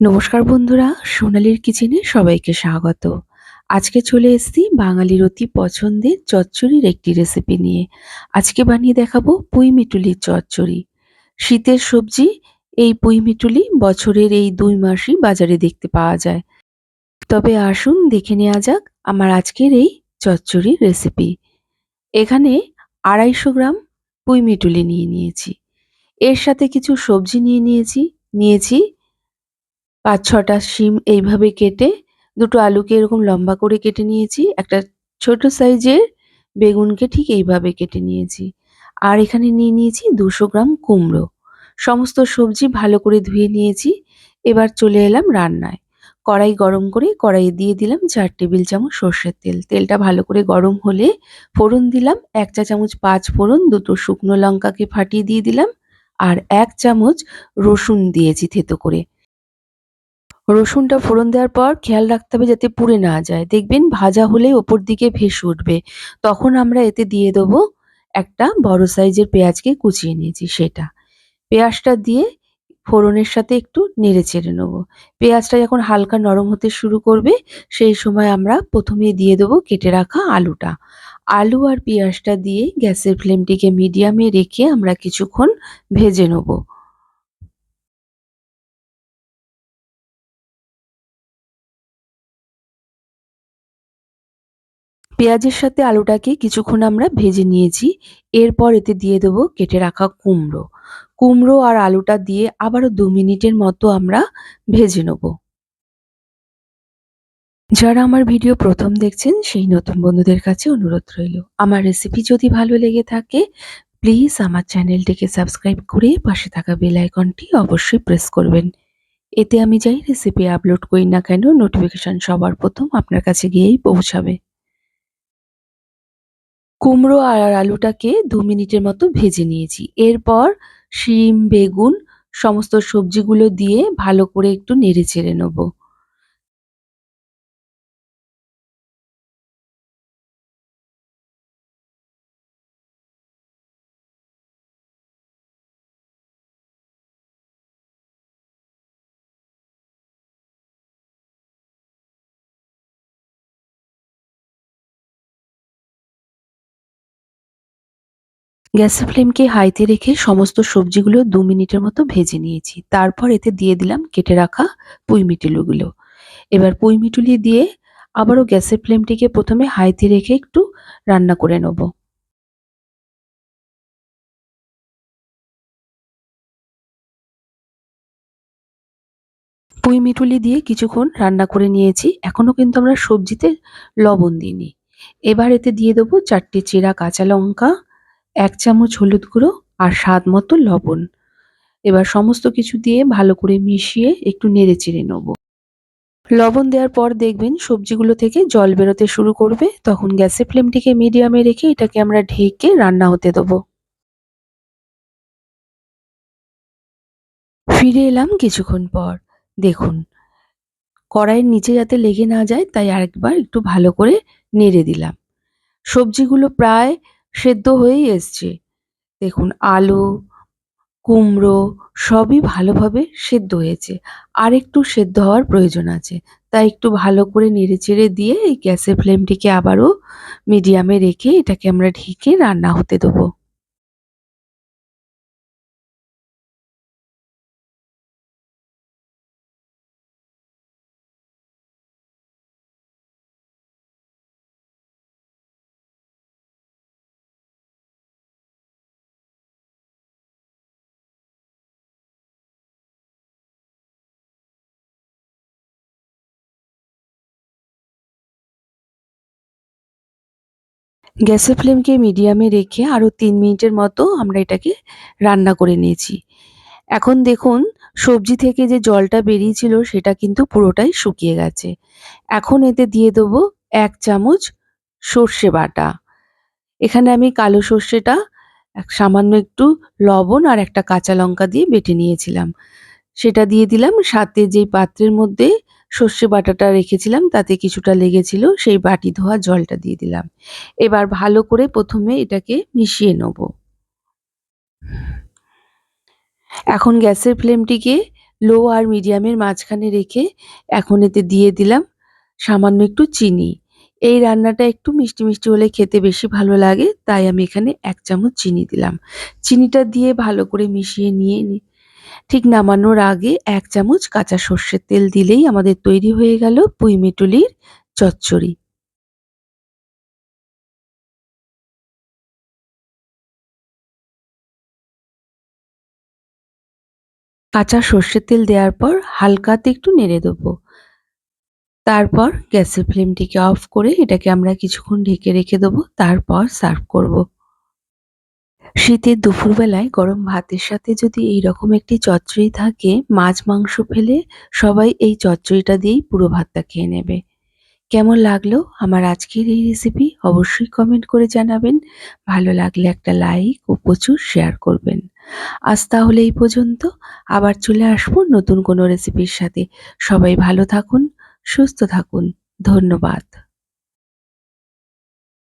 নমস্কার বন্ধুরা, সোনালির কিচেনে সবাইকে স্বাগত। আজকে চলে এসেছি বাঙালির অতি পছন্দের চচ্চড়ির একটি রেসিপি নিয়ে। আজকে বানিয়ে দেখাবো পুঁই মিটুলির চচ্চড়ি। শীতের সবজি, এই পুঁই মিটুলি বছরের এই দুই মাসই বাজারে দেখতে পাওয়া যায়। তবে আসুন দেখে নেওয়া যাক আমার আজকের এই চচ্চড়ির রেসিপি এখানে আড়াইশো গ্রাম পুঁই মিটুলি নিয়ে নিয়েছি। এর সাথে কিছু সবজি নিয়ে নিয়েছি। নিয়েছি পাঁচ ছটা শিম এইভাবে কেটে দুটো আলুকে এরকম লম্বা করে কেটে নিয়েছি। একটা ছোট সাইজের বেগুনকে ঠিক এইভাবে কেটে নিয়েছি। আর এখানে নিয়ে নিয়েছি দুশো গ্রাম কুমড়ো। সমস্ত সবজি ভালো করে ধুয়ে নিয়েছি। এবার চলে এলাম রান্নায়। কড়াই গরম করে কড়াইয়ে দিয়ে দিলাম চার টেবিল চামচ সর্ষের তেল। তেলটা ভালো করে গরম হলে ফোড়ন দিলাম, এক চা চামচ পাঁচ ফোড়ন, দুটো শুকনো লঙ্কাকে ফাটিয়ে দিয়ে দিলাম, আর এক চামচ রসুন দিয়েছি থেতো করে। রসুনটা ফোড়ন দেওয়ার পর খেয়াল রাখতে হবে যাতে পুড়ে না যায়। দেখবেন ভাজা হলেই ওপর দিকে ভেসে উঠবে। তখন আমরা এতে দিয়ে দেবো একটা বড় সাইজের পেঁয়াজকে কুচিয়ে নিয়েছি, সেটা। পেঁয়াজটা দিয়ে ফোড়নের সাথে একটু নেড়ে চেড়ে নেব। পেঁয়াজটা যখন হালকা নরম হতে শুরু করবে, সেই সময় আমরা প্রথমে দিয়ে দেবো কেটে রাখা আলুটা। আলু আর পেঁয়াজটা দিয়ে গ্যাসের ফ্লেমটিকে মিডিয়ামে রেখে আমরা কিছুক্ষণ ভেজে নেব। পেঁয়াজের সাথে আলুটাকে কিছুক্ষণ আমরা ভেজে নিয়েছি। এরপর এতে দিয়ে দেবো কেটে রাখা কুমড়ো। কুমড়ো আর আলুটা দিয়ে আবারও দু মিনিটের মতো আমরা ভেজে নেব। যারা আমার ভিডিও প্রথম দেখছেন, সেই নতুন বন্ধুদের কাছে অনুরোধ রইল। আমার রেসিপি যদি ভালো লেগে থাকে প্লিজ আমার চ্যানেলটিকে সাবস্ক্রাইব করে পাশে থাকা বেল আইকনটি অবশ্যই প্রেস করবেন। এতে আমি যাই রেসিপি আপলোড করি না কেন নোটিফিকেশন সবার প্রথম আপনার কাছে গিয়েই পৌঁছাবে। কুমড়ো আর আলুটাকে দু মিনিটের মতো ভেজে নিয়েছি। এরপর শিম, বেগুন, সমস্ত সবজিগুলো দিয়ে ভালো করে একটু নেড়ে চেড়ে নেব। গ্যাসের ফ্লেমকে হাইতে রেখে সমস্ত সবজিগুলো দু মিনিটের মতো ভেজে নিয়েছি। তারপর এতে দিয়ে দিলাম কেটে রাখা পুঁই মিটুলিগুলো। এবার পুঁই মিটুলি দিয়ে আবারও গ্যাসের ফ্লেমটিকে প্রথমে হাইতে রেখে একটু রান্না করে নেব। পুঁই মিটুলি দিয়ে কিছুক্ষণ রান্না করে নিয়েছি। এখনও কিন্তু আমরা সবজিতে লবণ দিইনি। এবার এতে দিয়ে দেবো চারটে চেরা কাঁচা লঙ্কা এক চামচ হলুদ গুঁড়ো আর স্বাদ মতো লবণ। এবার সমস্ত কিছু দিয়ে ভালো করে মিশিয়ে একটু নেড়ে চেড়ে নেব। লবণ দেওয়ার পর দেখবেন সবজিগুলো থেকে জল বেরোতে শুরু করবে। তখন গ্যাসের ফ্লেমটিকে মিডিয়ামে রেখে এটাকে আমরা ঢেকে রান্না হতে দেবো। ফিরে এলাম কিছুক্ষণ পর। দেখুন, কড়াইয়ের নিচে যাতে লেগে না যায়, তাই আরেকবার একটু ভালো করে নেড়ে দিলাম। সবজিগুলো প্রায় সেদ্ধ হয়েই এসছে। দেখুন, আলু, কুমড়ো সবই ভালোভাবে সেদ্ধ হয়েছে। আর একটু সেদ্ধ হওয়ার প্রয়োজন আছে। তাই একটু ভালো করে নেড়ে চেড়ে দিয়ে এই গ্যাসের ফ্লেমটিকে আবারও মিডিয়ামে রেখে এটাকে আমরা ঢেকে রান্না হতে দেবো। গ্যাসের ফ্লেমকে মিডিয়ামে রেখে আরও তিন মিনিটের মতো আমরা এটাকে রান্না করে নিয়েছি। এখন দেখুন, সবজি থেকে যে জলটা বেরিয়েছিল সেটা কিন্তু পুরোটাই শুকিয়ে গেছে। এখন এতে দিয়ে দেবো এক চামচ সর্ষে বাটা। এখানে আমি কালো সর্ষেটা সামান্য একটু লবণ আর একটা কাঁচা লঙ্কা দিয়ে বেটে নিয়েছিলাম। সেটা দিয়ে দিলাম সাথে যেই পাত্রের মধ্যে সর্ষে বাটাটা রেখেছিলাম, তাতে কিছুটা লেগেছিল, সেই বাটি ধোয়া জলটা দিয়ে দিলাম। এবার ভালো করে প্রথমে এটাকে মিশিয়ে নেব। এখন গ্যাসের ফ্লেমটিকে লো আর মিডিয়ামের মাঝখানে রেখে এখন এতে দিয়ে দিলাম সামান্য একটু চিনি। এই রান্নাটা একটু মিষ্টি মিষ্টি হলে খেতে বেশি ভালো লাগে, তাই আমি এখানে এক চামচ চিনি দিলাম। চিনিটা দিয়ে ভালো করে মিশিয়ে নিয়ে ঠিক নামানোর আগে এক চামচ কাঁচা সর্ষের তেল দিলেই আমাদের তৈরি হয়ে গেল পুঁই মিটুলির চচ্চড়ি কাঁচা সর্ষের তেল দেওয়ার পর হালকাতে একটু নেড়ে দেবো তারপর গ্যাসের ফ্লেমটিকে অফ করে এটাকে আমরা কিছুক্ষণ ঢেকে রেখে দেবো, তারপর সার্ভ করব। শীতের দুপুরবেলায় গরম ভাতের সাথে যদি এই রকম একটি চচ্চড়ি থাকে, মাছ মাংস ফেলে সবাই এই চচ্চড়িটা দিয়েই পুরো ভাতটা খেয়ে নেবে। কেমন লাগল আমার আজকের এই রেসিপি অবশ্যই কমেন্ট করে জানাবেন। ভালো লাগলে একটা লাইক ও প্রচুর শেয়ার করবেন। আজ তাহলে এই পর্যন্ত। আবার চলে আসব নতুন কোনো রেসিপির সাথে। সবাই ভালো থাকুন, সুস্থ থাকুন। ধন্যবাদ।